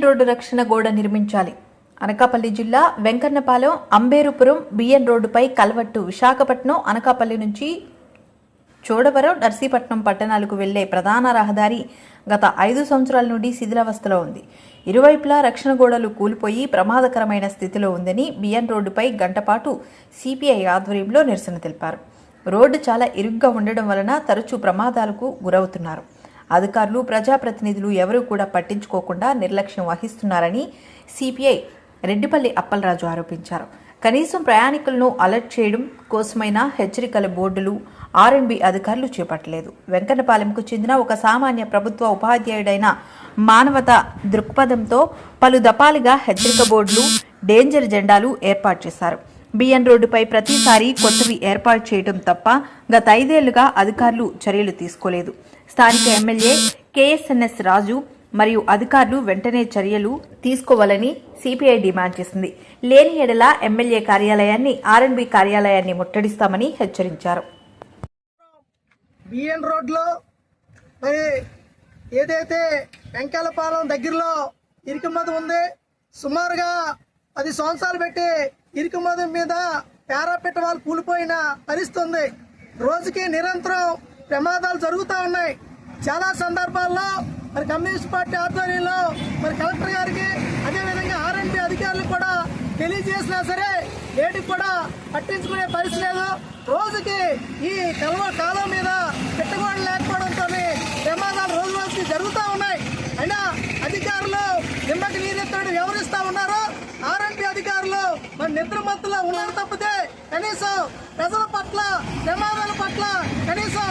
B N road రక్షణ గోడ నిర్మించాలి. అనకాపల్లి జిల్లా వెంకన్నపాలెం అంబేరుపురం బిఎన్ రోడ్డుపై కల్వట్టు విశాఖపట్నం అనకాపల్లి నుంచి చోడవరం నర్సీపట్నం పట్టణాలకు వెళ్ళే ప్రధాన రహదారి గత ఐదు సంవత్సరాల నుండి శిథిలావస్థలో ఉంది. ఇరువైపులా రక్షణ గోడలు కూలిపోయి ప్రమాదకరమైన స్థితిలో ఉందని బిఎన్ రోడ్డుపై గంటపాటు సిపిఐ ఆధ్వర్యంలో నిరసన తెలిపారు. రోడ్డు చాలా ఇరుగ్గా ఉండడం వలన తరచూ ప్రమాదాలకు గురవుతున్నారు. అధికారులు ప్రజాప్రతినిధులు ఎవరూ కూడా పట్టించుకోకుండా నిర్లక్ష్యం వహిస్తున్నారని సిపిఐ రెడ్డిపల్లి అప్పలరాజు ఆరోపించారు. కనీసం ప్రయాణికులను అలర్ట్ చేయడం కోసమైనా హెచ్చరికల బోర్డులు ఆర్ఎండ్బి అధికారులు చేపట్టలేదు. వెంకన్నపాలెంకు చెందిన ఒక సామాన్య ప్రభుత్వ ఉపాధ్యాయుడైన మానవత దృక్పథంతో పలు దపాలుగా హెచ్చరిక బోర్డులు డేంజర్ జెండాలు ఏర్పాటు చేశారు. బిఎన్ రోడ్డుపై ప్రతిసారి కొత్తవి ఏర్పాటు చేయడం తప్ప గత ఐదేళ్ళుగా అధికారులు చర్యలు తీసుకోలేదు. స్థానిక ఎమ్మెల్యే కేఎస్ఎన్ఎస్ రాజు మరియు అధికారులు వెంటనే చర్యలు తీసుకోవాలని సిపిఐ డిమాండ్ చేసింది. లేని ఎడల ఎమ్మెల్యే కార్యాలయాన్ని ఆర్ఎన్బి కార్యాలయాన్ని ముట్టడిస్తామని హెచ్చరించారు. బిఎన్ రోడ్లో మరి ఏదైతే వెంకాలపాలెం దగ్గరలో ఇరుకుమది ఉంది సుమారుగా పది సంవత్సరాలు పెట్టి ఇరుకుమదం మీద పేరాపెట్ట వాళ్ళు కూలిపోయిన పరిస్థితుంది. రోజుకి నిరంతరం ప్రమాదాలు జరుగుతూ ఉన్నాయి. చాలా సందర్భాల్లో మరి కమ్యూనిస్ట్ పార్టీ ఆధ్వర్యంలో మరి కలెక్టర్ గారికి అదేవిధంగా ఆర్ఎంపీ అధికారులు కూడా తెలియజేసినా సరే ఏటికి కూడా పట్టించుకునే పరిస్థితి లేదు. రోజుకి ఈ కలవ కాలం మీద పెట్టుబడి లేకపోవడంతో ప్రమాదాలు రోజు రోజుకి జరుగుతూ ఉన్నాయి. అయినా అధికారులు నిమ్మకి నీరెత్తాడు వ్యవహరిస్తా ఉన్నారు ఆర్ఎంపీ అధికారులు మన నిద్రమంతులు ఉన్నారు తప్పితే కనీసం ప్రజల పట్ల ప్రమాదాల పట్ల కనీసం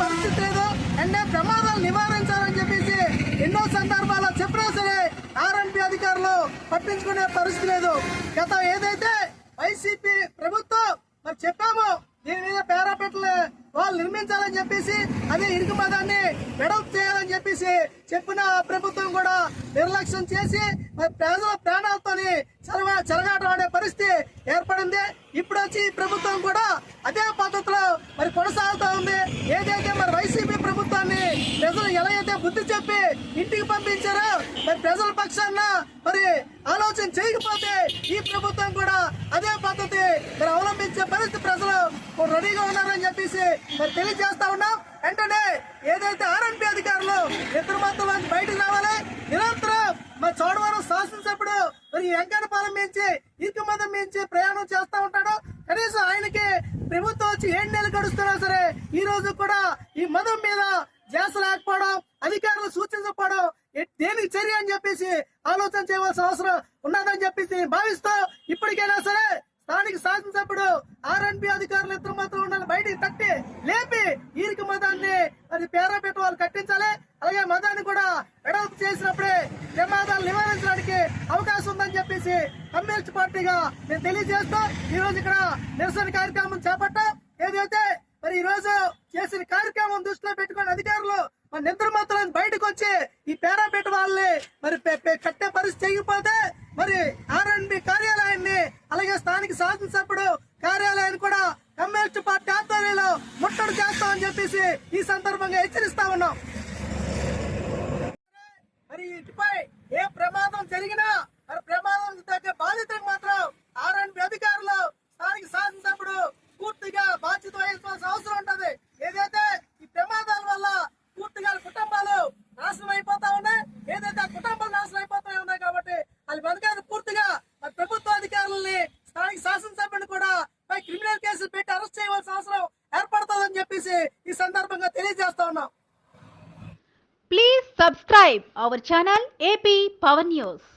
పరిస్థితి లేదు. అంటే ప్రమాదాలు నివారించాలని చెప్పేసి ఎన్నో సందర్భాల్లో చెప్పినా సరే ఆర్ఎంపీ అధికారులు పట్టించుకునే పరిస్థితి లేదు. గత ఏదైతే వైసీపీ ప్రభుత్వం మరి చెప్పామో దీని మీద పేరాపెట్టలు వాళ్ళు నిర్మించాలని చెప్పేసి అదే ఇరుకు మదాన్ని వెడల్పు చేయాలని చెప్పేసి చెప్పిన ప్రభుత్వం కూడా నిర్లక్ష్యం చేసి మరి ప్రజల ప్రాణాలతోని చలవ చెలగాటం పరిస్థితి ఏర్పడింది. ఇప్పుడు వచ్చి ఈ ప్రభుత్వం కూడా అదే పద్ధతిలో మరి కొనసాగుతూ ఉంది. ఏదైతే మరి వైసీపీ ప్రభుత్వాన్ని ప్రజలు ఎలా అయితే బుద్ధి చెప్పి ఇంటికి పంపించారో మరి ప్రజల పక్షాన మరి ఆలోచన చేయకపోతే ఈ ప్రభుత్వం కూడా అదే పద్ధతి మరి అవలంబించే పరిస్థితి ప్రజలు రెడీగా ఉన్నారని చెప్పేసి మరి తెలియజేస్తా ఉన్నాం. వెంటనే ఏదైతే ఆర్ఎన్పి అధికారులు ఇద్దరు మధ్యలో బయటకు రావాలి. నిరంతరం మరి చోడవరం శాసనసభ్యుడు మరి వెంకటపాలెం మించి ఇరుకు మదం మించి ప్రయాణం చేస్తూ ఉంటాడు. కనీసం ఆయనకి ప్రభుత్వం వచ్చి ఏడు నెలలు గడుస్తున్నా సరే ఈ రోజు కూడా ఈ మదం మీద జాస లేకపోవడం అధికారులు సూచించకపోవడం దేనికి చర్య అని చెప్పేసి ఆలోచన చేయవలసిన అవసరం ఉన్నదని చెప్పేసి భావిస్తూ ఇప్పటికైనా సరే స్థానిక శాసనసభ్యుడు ఆర్ఎన్పి అధికారులు ఇద్దరు మాత్రం ఉండాలి. బయటికి తట్టి లేపి ఈరికి మతాన్ని అది పేరాపేట వాళ్ళు కట్టించాలి. అలాగే మతాన్ని కూడా వెడల్పు చేసినప్పుడే ప్రమాదాలు నివారించడానికి అవకాశం ఉందని చెప్పేసి కమ్యూనిస్ట్ పార్టీగా నేను తెలియజేస్తూ ఈ రోజు ఇక్కడ నిరసన కార్యక్రమం చేపట్టాం. ఏదైతే మరి ఈ రోజు చేసిన కార్యక్రమం దృష్టిలో పెట్టుకుని అధికారులు మన నిద్ర మాత్రం బయటకు వచ్చి ఈ పేరాపేట వాళ్ళని మరి కట్టే పరిస్థితి చేయకపోతే మరి ఆర్ఎన్బి కార్యాలయాన్ని అలాగే స్థానిక శాసనసభ్యుడు కార్యాలయాన్ని కూడా కమ్యూనిస్ట్ పార్టీ ఆధ్వర్యంలో ముట్టడి చేస్తామని చెప్పేసి ఈ సందర్భంగా హెచ్చరిస్తా ఉన్నాం. మరి ఇటుపై ఏ ప్రమాదం జరిగినా మరి ప్రమాదం తగ్గ బాధితులకు మాత్రం ఆర్ఎన్బి అధికారులు స్థానిక శాసనసభ్యుడు పూర్తిగా బాధ్యత వహించాల్సిన అవసరం ఉంటది ఏదైతే ఈ ప్రమాదాల వల్ల పూర్తిగా కుటుంబాలు నాశనం అయిపోతా ఉన్నాయి ఏదైతే ఆ కుటుంబాలు నాశనం అయిపోతా ఉన్నాయి కాబట్టి అది బతకాలి పూర్తిగా మరి ప్రభుత్వ అధికారులని స్థానిక శాసనసభ్యుని కూడా పై క్రిమినల్ కేసులు పెట్టి అరెస్ట్ చేయవలసిన అవసరం గురించి ఈ సందర్భంగా తెలియజేస్తా ఉన్నాం. Please subscribe our channel AP power news